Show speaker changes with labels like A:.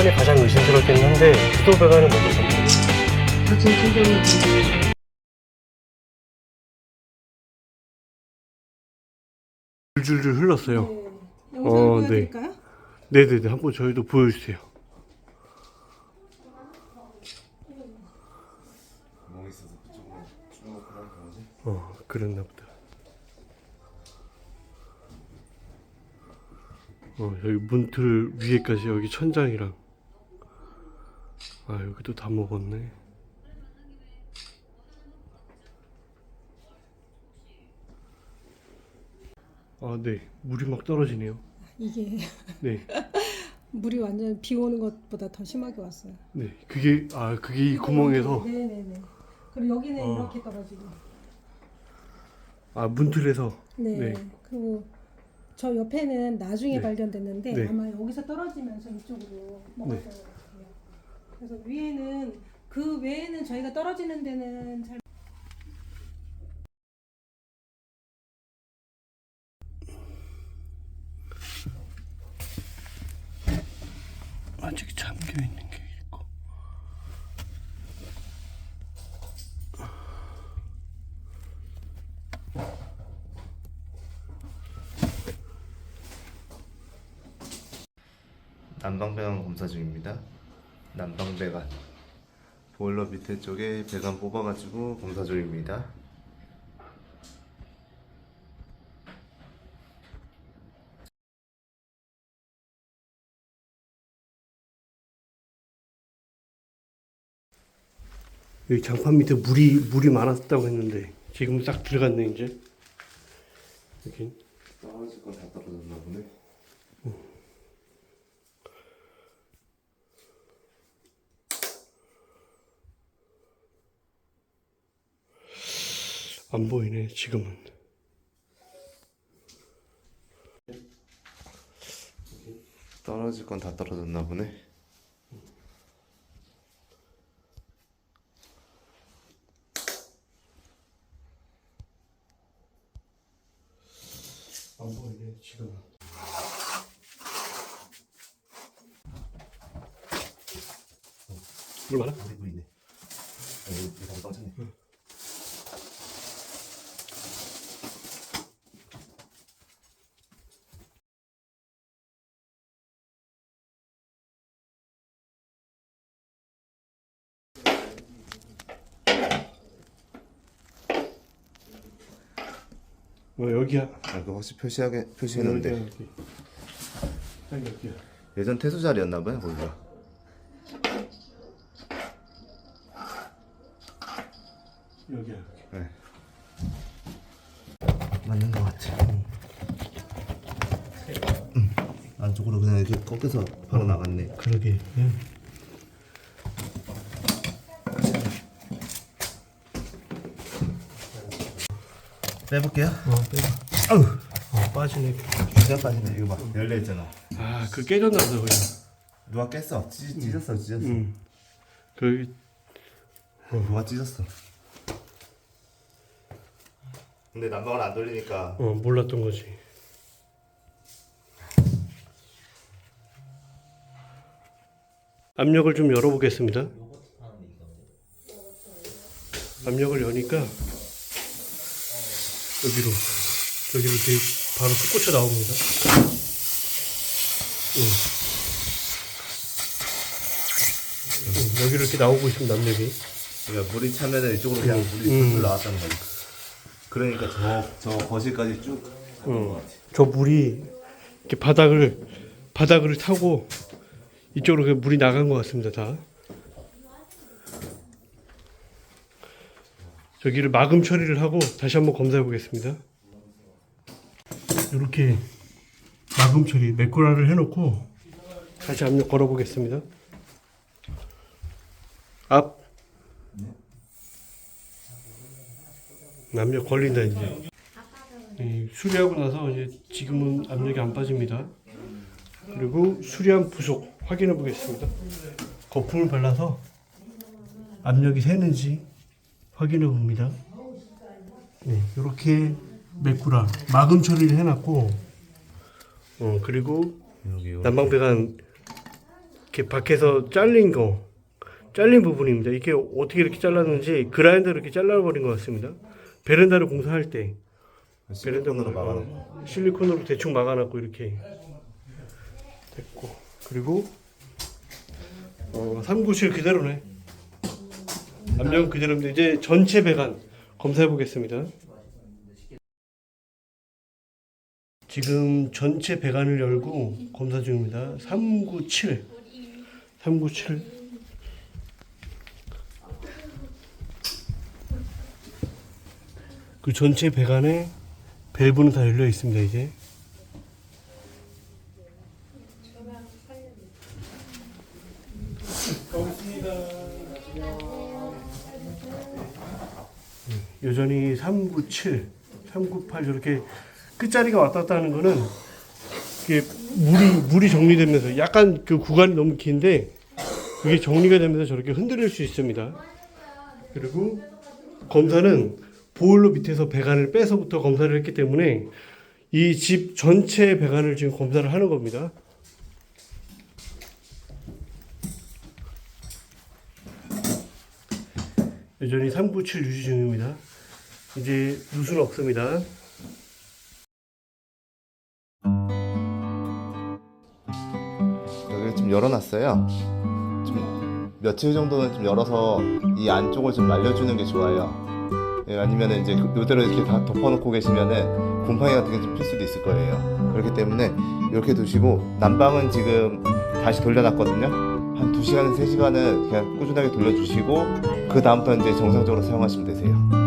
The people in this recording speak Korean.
A: 배관이 가장 의심스럽긴 한데 수도 배관은 먼저 좀
B: 사진 찍어놓고
A: 줄줄줄 흘렀어요.
B: 네.
A: 어,
B: 영상을
A: 네.
B: 보여드릴까요?
A: 네네네 한번 저희도 보여주세요.
C: 구멍 있어서 그쪽으로 쭉 그런 거지.
A: 어 그랬나 보다. 어 여기 문틀 위에까지 여기 천장이랑 아 여기도 다 먹었네. 아네 물이 막 떨어지네요.
B: 이게
A: 네.
B: 물이 완전 비 오는 것보다 더 심하게 왔어요.
A: 네, 그게 아 그게 이 구멍에서
B: 네네네. 그리고 여기는
A: 어.
B: 이렇게 떨어지고.
A: 아 문틀에서
B: 네.
A: 네.
B: 그리고 저 옆에는 나중에
A: 네.
B: 발견됐는데
A: 네.
B: 아마 여기서 떨어지면서 이쪽으로 같아요. 그래서 위에는 그 외에는 저희가 떨어지는 데는 잘
A: 아직 잠겨 있는 게 있고.
C: 난방배관 검사 중입니다. 난방 배관. 보일러 밑에 쪽에 배관 뽑아가지고 검사 중입니다.
A: 여기 장판 밑에 물이 물이 많았다고 했는데 지금 싹 들어갔네 이제. 여기
C: 떨어질 건다 떨어졌나 보네.
A: 안 보이네 지금은.
C: 떨어질 건 다 떨어졌나 보네.
A: 안 보이네 지금은.
C: 그리고 있네. 여기 다 떨어졌네.
A: 어 여기야.
C: 아, 그 혹시 표시하게 표시했는데
A: 여기야 여기. 딱 여기야.
C: 예전 퇴소 자리였나 봐요 거기가.
A: 여기야 여기.
C: 네. 맞는 것 같아. 음. 안쪽으로 그냥 이렇게 꺾여서 바로 나갔네.
A: 그러게. 예.
C: 빼볼게요.
A: 어 빼봐. 아우. 어 빠지네.
C: 그냥 빠지네. 이거 봐. 열려 있잖아.
A: 아 그 깨졌나 보다 그냥.
C: 누가 깼어? 찢, 찢었어, 찢었어.
A: 응. 그
C: 누가 찢었어? 근데 난방을 안 돌리니까
A: 어, 몰랐던 거지. 압력을 좀 열어보겠습니다. 압력을 여니까 여기로 여기로 이렇게 바로 솟구쳐 나옵니다. 응. 응, 여기로 이렇게 나오고 있습니다. 압력이.
C: 그러니까 물이 차면은 이쪽으로 그냥 물이 불 나왔다는 거지. 그러니까 저, 저 거실까지 쭉것 같아.
A: 저 물이 이렇게 바닥을 바닥을 타고 이쪽으로 그 물이 나간 것 같습니다 다. 저기를 마금 처리를 하고 다시 한번 검사해 보겠습니다. 이렇게 마금 처리 메꾸라를 해놓고 다시 압력 걸어 보겠습니다. 앞 압력 걸린다 이제. 이 수리하고 나서 이제 지금은 압력이 안 빠집니다. 그리고 수리한 부속 확인해 보겠습니다. 거품을 발라서 압력이 새는지 확인해 봅니다. 네, 이렇게 메꾸라 마금 처리를 해놨고, 어 그리고
C: 여기.
A: 난방배관 이렇게 밖에서 잘린 거, 잘린 부분입니다. 이게 어떻게 이렇게 잘랐는지 그라인더로 이렇게 잘라버린 것 같습니다. 베란다를 공사할 때
C: 실리콘으로 막아놓고
A: 실리콘으로 대충 막아놨고 이렇게 됐고 그리고 어, 397 그대로네. 암정 그대로인데 이제 전체 배관 검사해 보겠습니다. 지금 전체 배관을 열고 검사 중입니다. 397 397 그 전체 배관에 밸브는 다 열려 있습니다 이제 여전히 397, 398 저렇게 끝자리가 왔다 갔다 하는 거는 이게 물이 물이 정리되면서 약간 그 구간이 너무 긴데 그게 정리가 되면서 저렇게 흔들릴 수 있습니다. 그리고 검사는 보일러 밑에서 배관을 빼서부터 검사를 했기 때문에 이 집 전체 배관을 지금 검사를 하는 겁니다. 여전히 397 유지 중입니다. 이제 누수는 없습니다.
C: 여기를 좀 열어놨어요. 좀 며칠 정도는 좀 열어서 이 안쪽을 좀 말려주는 게 좋아요. 예, 아니면은 이제 그- 이대로 이렇게 다 덮어놓고 계시면은 곰팡이 같은 게 좀 필 수도 있을 거예요. 그렇기 때문에 이렇게 두시고 난방은 지금 다시 돌려놨거든요. 한 2시간, 3시간은 그냥 꾸준하게 돌려주시고 그 다음부터 이제 정상적으로 사용하시면 되세요.